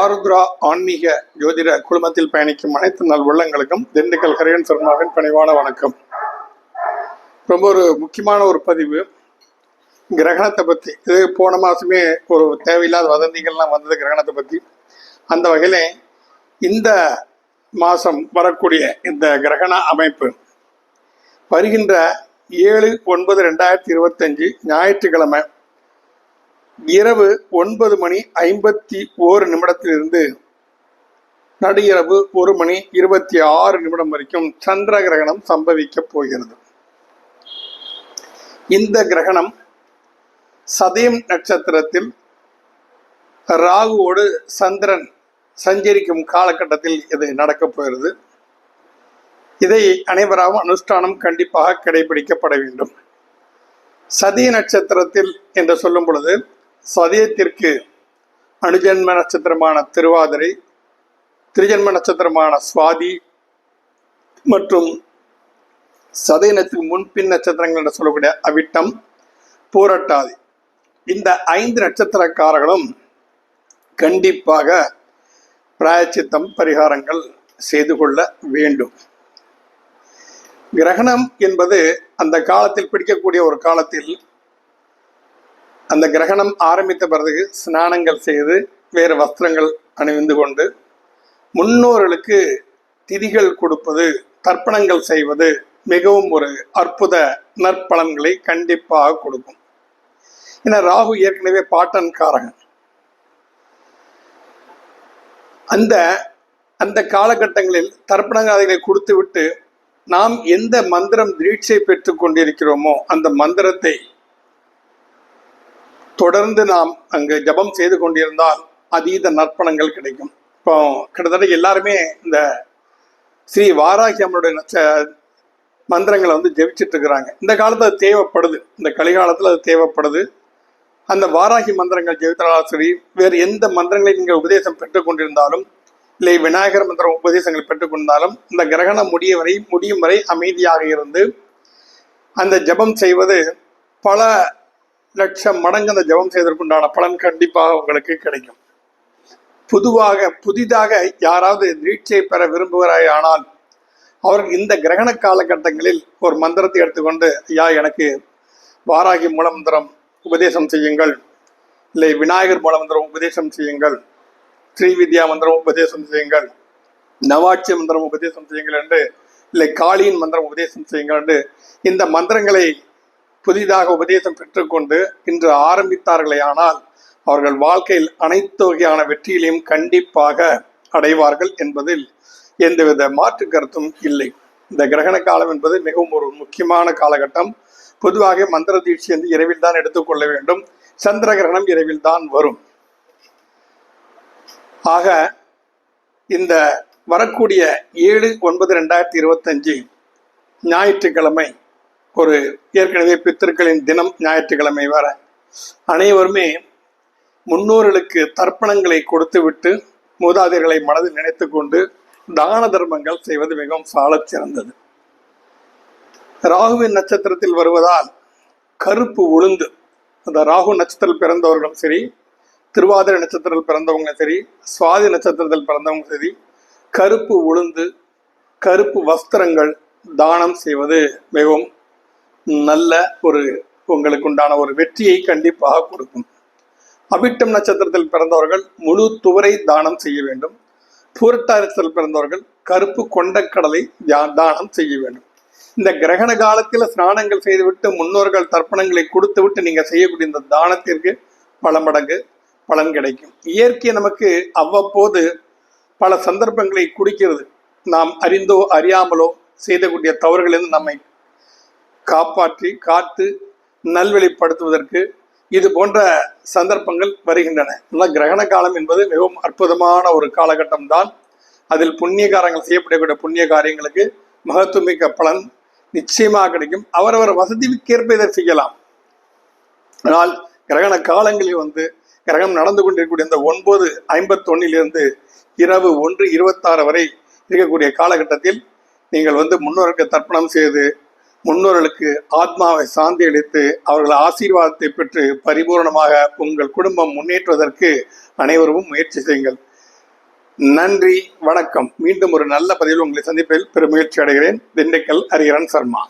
ஆருத்ரா ஆன்மீக ஜோதிட குழுமத்தில் பயணிக்கும் அனைத்து நல் உள்ளங்களுக்கும் திண்டுக்கல் ஹரியன் சர்மாவின் பணிவான வணக்கம். ரொம்ப ஒரு முக்கியமான ஒரு பதிவு. கிரகணத்தை பற்றி இது போன மாதமே ஒரு தேவையில்லாத வதந்திகள்லாம் வந்தது கிரகணத்தை பற்றி அந்த வகையில் இந்த மாதம் வரக்கூடிய இந்த கிரகண அமைப்பு வருகின்ற ஏழு ஒன்பது ரெண்டாயிரத்தி இருபத்தஞ்சு ஞாயிற்றுக்கிழமை இரவு ஒன்பது மணி ஐம்பத்தி ஓரு நிமிடத்திலிருந்து நடுஇரவு ஒரு மணி இருபத்தி ஆறு நிமிடம் வரைக்கும் சந்திர கிரகணம் சம்பவிக்க போகிறது. இந்த கிரகணம் சதயம் நட்சத்திரத்தில் ராகுவோடு சந்திரன் சஞ்சரிக்கும் காலகட்டத்தில் இது நடக்கப் போகிறது. இதை அனைவராகவும் அனுஷ்டானம் கண்டிப்பாக கடைபிடிக்கப்பட வேண்டும். சதிய நட்சத்திரத்தில் என்று சொல்லும் பொழுது சதயத்திற்கு அனுஜன்ம நட்சத்திரமான திருவாதிரை திருஜன்ம நட்சத்திரமான சுவாதி மற்றும் சதயனத்துக்கு முன்பின் நட்சத்திரங்கள் என்று சொல்லக்கூடிய அவிட்டம் பூரட்டாதி. இந்த ஐந்து நட்சத்திரக்காரர்களும் கண்டிப்பாக பிராயச்சித்தம் பரிகாரங்கள் செய்து கொள்ள வேண்டும். கிரகணம் என்பது அந்த காலத்தில் பிடிக்கக்கூடிய ஒரு காலத்தில் அந்த கிரகணம் ஆரம்பித்த பிறகு ஸ்நானங்கள் செய்து வேறு வஸ்திரங்கள் அணிந்து கொண்டு முன்னோர்களுக்கு திதிகள் கொடுப்பது தர்ப்பணங்கள் செய்வது மிகவும் ஒரு அற்புத நற்பலன்களை கண்டிப்பாக கொடுக்கும். ஏன்னா ராகு ஏற்கனவே பாட்டன் காரகன் அந்த அந்த காலகட்டங்களில் தர்ப்பணங்காதைகளை கொடுத்து விட்டு நாம் எந்த மந்திரம் தீட்சை பெற்றுக் கொண்டிருக்கிறோமோ அந்த மந்திரத்தை தொடர்ந்து நாம் அங்கு ஜபம் செய்து கொண்டிருந்தால் அதீத நற்பணங்கள் கிடைக்கும். இப்போ கிட்டத்தட்ட எல்லாருமே இந்த ஸ்ரீ வாராகி அம்மனுடைய மந்திரங்களை வந்து ஜெபிச்சுட்டு இருக்கிறாங்க. இந்த காலத்தில் அது தேவைப்படுது. இந்த கலிகாலத்தில் அது தேவைப்படுது. அந்த வாராகி மந்திரங்கள் ஜெபித்தாலும் சரி வேறு எந்த மந்திரங்களை நீங்கள் உபதேசம் பெற்றுக்கொண்டிருந்தாலும் இல்லை விநாயகர் மந்திரம் உபதேசங்கள் பெற்றுக்கொண்டாலும் இந்த கிரகணம் முடிய வரை முடியும் வரை அமைதியாக இருந்து அந்த ஜபம் செய்வது பல லட்சம் மடங்கு அந்த ஜபம் செய்வதற்குண்டான பலன் கண்டிப்பாக உங்களுக்கு கிடைக்கும். பொதுவாக புதிதாக யாராவது நீட்சை பெற விரும்புகிறாய் ஆனால் அவர்கள் இந்த கிரகண காலகட்டங்களில் ஒரு மந்திரத்தை எடுத்துக்கொண்டு ஐயா எனக்கு வாராகி மூலமந்திரம் உபதேசம் செய்யுங்கள். இல்லை விநாயகர் மூலமந்திரம் உபதேசம் செய்யுங்கள். ஸ்ரீவித்யா மந்திரம் உபதேசம் செய்யுங்கள். நவாட்சி மந்திரம் உபதேசம் செய்யுங்கள் என்று இல்லை காளியின் மந்திரம் உபதேசம் செய்யுங்கள் என்று இந்த மந்திரங்களை புதிதாக உபதேசம் பெற்றுக்கொண்டு இன்று ஆரம்பித்தார்களே ஆனால் அவர்கள் வாழ்க்கையில் அனைத்து வகையான வெற்றியிலையும் கண்டிப்பாக அடைவார்கள் என்பதில் எந்தவித மாற்று கருத்தும் இல்லை. இந்த கிரகண காலம் என்பது மிகவும் ஒரு முக்கியமான காலகட்டம். பொதுவாக மந்திர தீட்சி வந்து இரவில் தான் எடுத்துக்கொள்ள வேண்டும். சந்திர கிரகணம் இரவில் தான் வரும். ஆக இந்த வரக்கூடிய ஏழு ஒன்பது ரெண்டாயிரத்தி இருபத்தஞ்சு ஞாயிற்றுக்கிழமை ஒரு ஏற்கனவே பித்தர்களின் தினம் ஞாயிற்றுக்கிழமை வர அனைவருமே முன்னோர்களுக்கு தர்ப்பணங்களை கொடுத்துவிட்டு மூதாதையர்களை மனதில் நினைத்து கொண்டு தான தர்மங்கள் செய்வது மிகவும் சாலச் சிறந்தது. ராகுவின் நட்சத்திரத்தில் வருவதால் கருப்பு உளுந்து அந்த ராகு நட்சத்திரத்தில் பிறந்தவர்களும் சரி திருவாதிரை நட்சத்திரத்தில் பிறந்தவங்களும் சரி சுவாதி நட்சத்திரத்தில் பிறந்தவங்க சரி கருப்பு உளுந்து கருப்பு வஸ்திரங்கள் தானம் செய்வது மிகவும் நல்ல ஒரு உங்களுக்கு உண்டான ஒரு வெற்றியை கண்டிப்பாக கொடுக்கும். அபிட்டம் நட்சத்திரத்தில் பிறந்தவர்கள் முழு துவரை தானம் செய்ய வேண்டும். பூரட்டாரத்தில் பிறந்தவர்கள் கருப்பு கொண்டக்கடலை தானம் செய்ய வேண்டும். இந்த கிரகண காலத்தில் ஸ்நானங்கள் செய்துவிட்டு முன்னோர்கள் தர்ப்பணங்களை கொடுத்து விட்டு நீங்கள் செய்யக்கூடிய இந்த தானத்திற்கு பல மடங்கு பலன் கிடைக்கும். இயற்கை நமக்கு அவ்வப்போது பல சந்தர்ப்பங்களை குடிக்கிறது. நாம் அறிந்தோ அறியாமலோ செய்தக்கூடிய தவறுகளிலிருந்து நம்மை காப்பாற்றி காத்து நல்வழிப்படுத்துவதற்கு இது போன்ற சந்தர்ப்பங்கள் வருகின்றன. ஆனால் கிரகண காலம் என்பது மிகவும் அற்புதமான ஒரு காலகட்டம் தான் அதில் புண்ணிய காரங்கள் செய்யப்படக்கூடிய புண்ணிய காரியங்களுக்கு மகத்துவமிக்க பலன் நிச்சயமாக கிடைக்கும். அவரவர் வசதிக்கேற்ப இதை செய்யலாம். ஆனால் கிரகண காலங்களில் வந்து கிரகணம் நடந்து கொண்டிருக்கக்கூடிய இந்த ஒன்பது ஐம்பத்தொன்னிலிருந்து இரவு ஒன்று இருபத்தாறு வரை இருக்கக்கூடிய காலகட்டத்தில் நீங்கள் வந்து முன்னோருக்கு தர்ப்பணம் செய்து முன்னோர்களுக்கு ஆத்மாவை சாந்தி அளித்து அவர்கள் ஆசீர்வாதத்தை பெற்று பரிபூரணமாக உங்கள் குடும்பம் முன்னேற்றுவதற்கு அனைவரும் முயற்சி செய்யுங்கள். நன்றி வணக்கம். மீண்டும் ஒரு நல்ல பதிவில் உங்களை சந்திப்பில் பெருமகிழ்ச்சி அடைகிறேன். திண்டுக்கல் ஹரிஹரன் சர்மா.